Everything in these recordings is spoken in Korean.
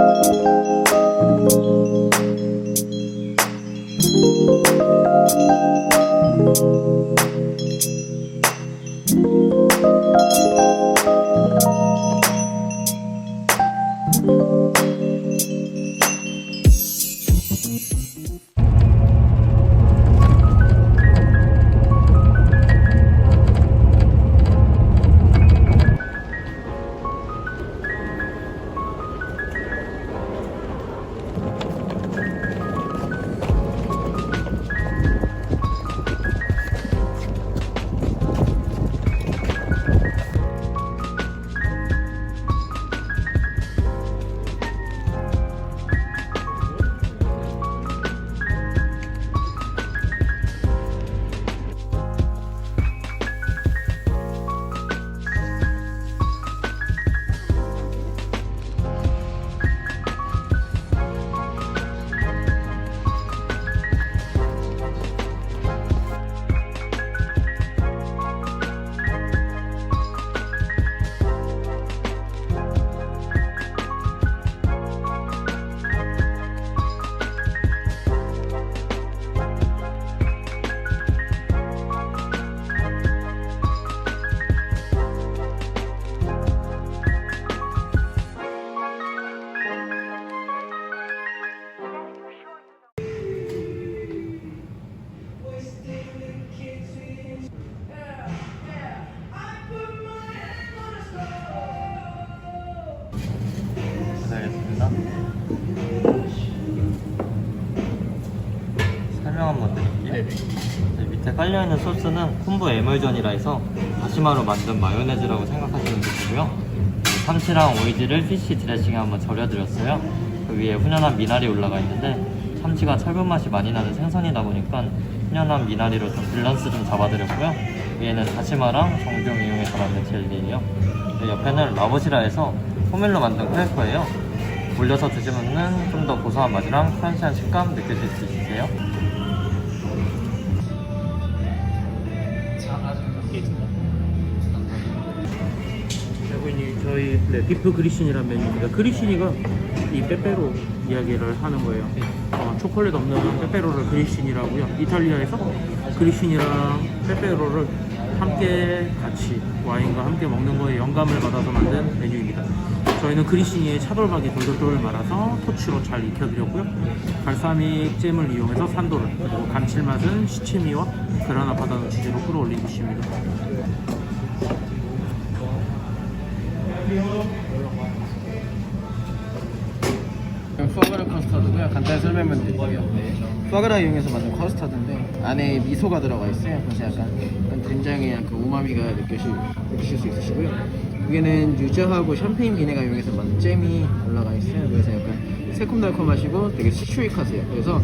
Música 밑에 깔려있는 소스는 콤보 에멀전이라 해서 다시마로 만든 마요네즈라고 생각하시면. 그리고 참치랑 오이지를 피쉬 드레싱에 한번 절여드렸어요. 그 위에 훈연한 미나리 올라가 있는데 참치가 철분 맛이 많이 나는 생선이다 보니까 훈연한 미나리로 좀 밸런스 좀 잡아드렸고요. 위에는 다시마랑 정종 이용해서 만든 젤리예요. 그리고 옆에는 라보시라 해서 호밀로 만든 크래커예요. 올려서 드시면은 좀 더 고소한 맛이랑 크런치한 식감 느끼실 수 있으세요. 여러분이 저희 네, 비프 그리신이라는 메뉴입니다. 그리신이가 이 빼빼로 이야기를 하는 거예요. 어, 초콜릿 없는 빼빼로를 그리신이라고요. 이탈리아에서 그리신이랑 빼빼로를 함께 같이 와인과 함께 먹는 거에 영감을 받아서 만든 메뉴입니다. 저희는 그리신이에 차돌박이 돌돌돌 말아서 토치로 잘 익혀드렸고요. 발사믹 잼을 이용해서 산도를 그리고 감칠맛은 시치미와 그라나 바다는 치즈로 끌어올린 디시입니다. 푸아그라 커스터드고요. 간단히 설명만 드릴게요. 푸아그라 이용해서 만든 커스터드인데 안에 미소가 들어가 있어요. 그래서 약간 된장의 약간 우마미가 느끼실, 느끼실 수 있으시고요. 여기는 유자하고 샴페인 비네가 이용해서 만든 잼이 올라가 있어요. 그래서 약간 새콤달콤하시고 되게 시추익하세요. 그래서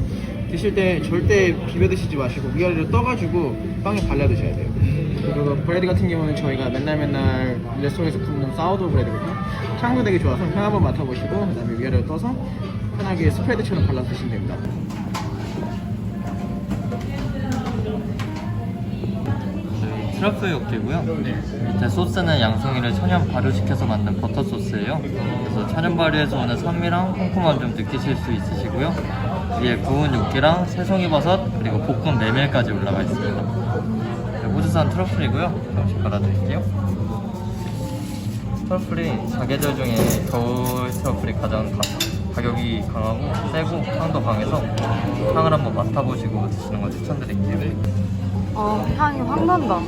드실 때 절대 비벼 드시지 마시고 위아래로 떠가지고 빵에 발라 드셔야 돼요. 그리고 브레드 같은 경우는 저희가 맨날 맨날 레스토랑에서 굽는 사우도 브레드거든요. 향도 되게 좋아서 향 한번 맡아보시고 그 다음에 위아래로 떠서 편하게 스프레드처럼 발라 드시면 됩니다. 트러플 육개고요. 밑에 소스는 양송이를 천연 발효시켜서 만든 버터 소스예요. 그래서 천연 발효에서 오는 산미랑 콩콩함 좀 느끼실 수 있으시고요. 위에 구운 육개랑 새송이 버섯 그리고 볶음 메밀까지 올라가 있습니다. 네, 호주산 트러플이고요. 잠시 갈아드릴게요. 트러플이 사계절 중에 겨울 트러플이 가장 가, 가격이 강하고 세고 향도 강해서 향을 한번 맡아보시고 드시는 걸 추천드릴게요. 아, 향이 확 난다.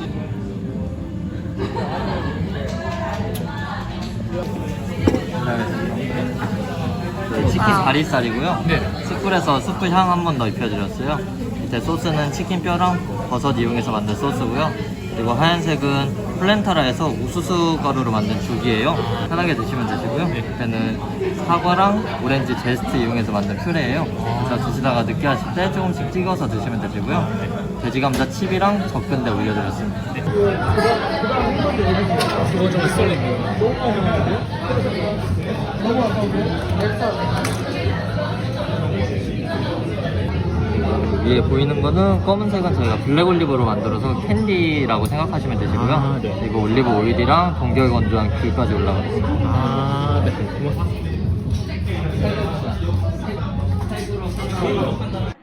네, 치킨 아. 다리살이고요. 숯불에서 숯불 향 한 번 더 입혀드렸어요. 밑에 소스는 치킨 뼈랑 버섯 이용해서 만든 소스고요. 그리고 하얀색은 플랜타라에서 우수수 가루로 만든 죽이에요. 편하게 드시면 되시고요. 옆에는 사과랑 오렌지 제스트 이용해서 만든 퓨레예요. 그래서 드시다가 느끼하실 때 조금씩 찍어서 드시면 되시고요. 돼지감자 칩이랑 접근대 올려드렸습니다. 그거 좀 썰리고. 위에 보이는 거는 검은색은 저희가 블랙 올리브로 만들어서 캔디라고 생각하시면 되시고요. 아, 네. 그리고 올리브 오일이랑 동결 건조한 귤까지 올라가 있습니다. 아, 네. 고맙습니다.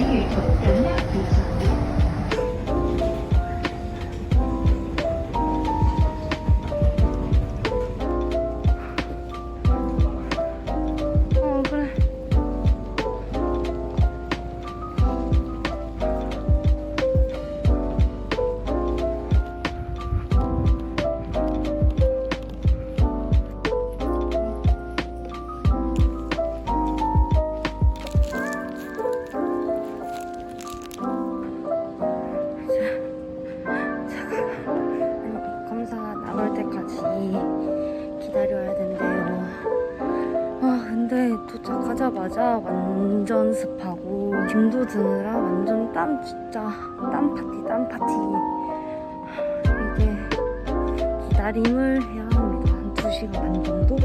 Cái gì 升 드느라 완전 땀 진짜 땀 파티 땀 파티. 이게 기다림을 해야 합니다. 한 2시간 반 정도?